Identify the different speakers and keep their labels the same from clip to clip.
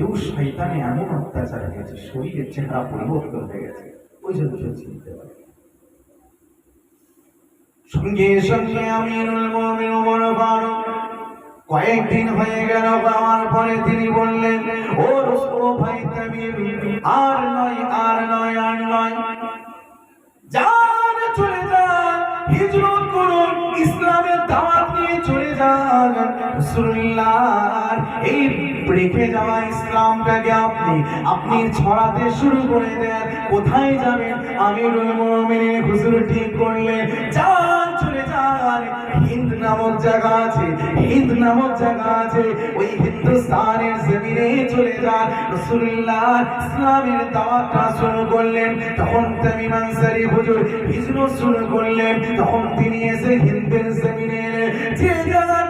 Speaker 1: দেউ শৈতানে এমন অত্যাচার হয়েছে, শরীরের চেহারা পরিবর্তন হয়ে গেছে। ওই জন্য সে চিনতে পারে। সঙ্গে সঙ্গে ফারুক কয়েকদিন হয়ে গেল পাওয়ার পরে তিনি বললেন, ও রসুল ভাই আর নয়, আর রেখে যাওয়া ইসলামটাকে আপনি আপনি ছড়াতে শুরু করে দেন। কোথায় যাবেন? আমি মুমিনিন, হুজুর ঠিক করলে হিন্দ নামক জায়গা আছে, হিন্দ নামক জায়গা আছে, ওই হিন্দুস্তানের জমিনে চলে যান। রসুল্লাহ ইসলামের দাওয়াতটা শুরু করলেন। তখন তামিম আনসারি হুজুর হিজরত শুরু করলেন। তখন তিনি এসে হিন্দের জমিনে যে জায়গাটা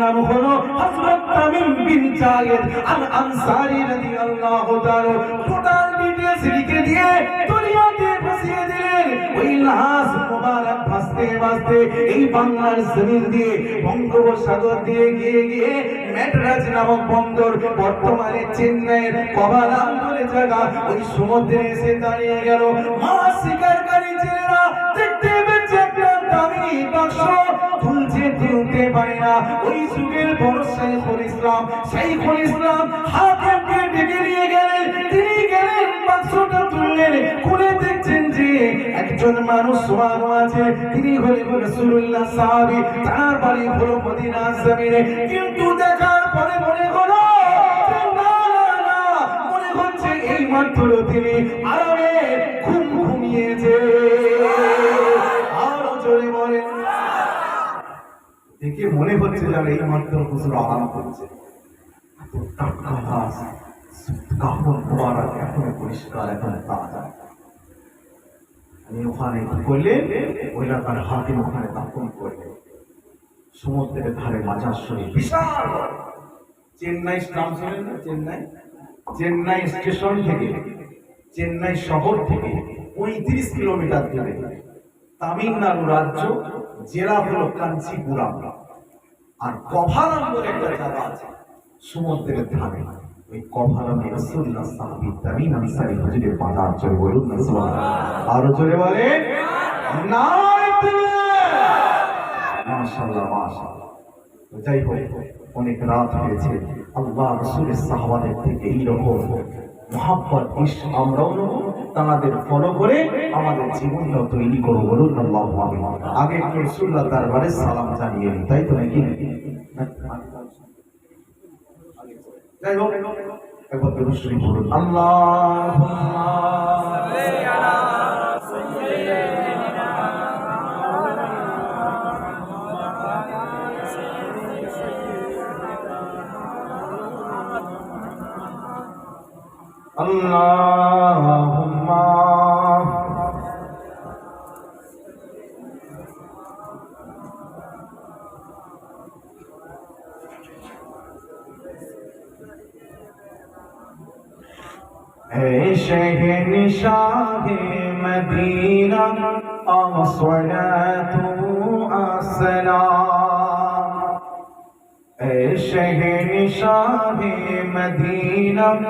Speaker 1: নাম হলো হযরত তামিম বিন জায়েদ আল আনসারী রাদিয়াল্লাহু তাআলা টোটাল ডিটেইলস লিখে দিয়ে ভাসিয়ে দিলেন। ওই লাশ মোবারক এই বাংলার জমিন দিয়ে বঙ্গোপসাগর দিয়ে গিয়ে গিয়ে ম্যাডরাজ নামক বন্দর বর্তমানে চেন্নাইয়ের কবালাম বলে জায়গা। ওই সমুদ্রে এসে দাঁড়িয়ে গেল। মাছ শিকারকারী ছেলেরা দেখতে পেয়েছে একটা দামি বাক্স। তুলছে তুলতে পারে না। ওই যুগের বড় শাইখুল ইসলাম। শাইখুল ইসলাম হাকিমকে ডেকে নিয়ে গেলেন। তিনি গেলেন, বাক্সটা তুললেন। খুলে দেখছেন যে একজন মানুষ শোয়ানো আছে। তিনি হলেন রাসূলুল্লাহ সাহাবী। তার বাড়ি হলো মদিনা জমিনে। কিন্তু দেখার পরে মনে হলো এই মাত্র তিনি আরামে ঘুম ঘুমিয়েছে। দেখে মনে হচ্ছে যেন এই মাত্র হুজুর আরাম করছে। কাপড় পরা এখনও পরিষ্কার এখন তাজা। আমি ওখানে করলে? ওই এলাকার হাকিম ওখানে দাপন করলে। সমুদ্রের ধারে মাজার শরীর বিশাল। চেন্নাই স্টাম শোনেন না? চেন্নাই? চেন্নাই স্টেশন থেকে, চেন্নাই শহর থেকে পঁয়ত্রিশ কিলোমিটার দূরে তামিলনাড়ু রাজ্য, জেলা হলো কাঞ্চিপুরাম। আর কভারাম বলে একটা জায়গা আছে সমুদ্রের ধারে। ওই মাশাআল্লাহ। যাই হোক, অনেক রাত হয়েছে। আল্লাহ রসুলের সাহাবাদের থেকে এইরকম মহাব্বত ইস আমরাও নেব তাদের ফলো করে আমাদের জীবনটাও তৈরি করব বলুন আল্লাহ আগে একটু রসুল্লাহ দরবারে সালাম জানিয়ে নিই তাই তো নাকি? যাই হোক, একবার বলুন আল্লাহ اللهم شہ نشاہ مدینہ الصلاة والسلام شهر شاه مدينة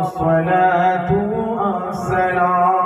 Speaker 1: الصلاة والسلام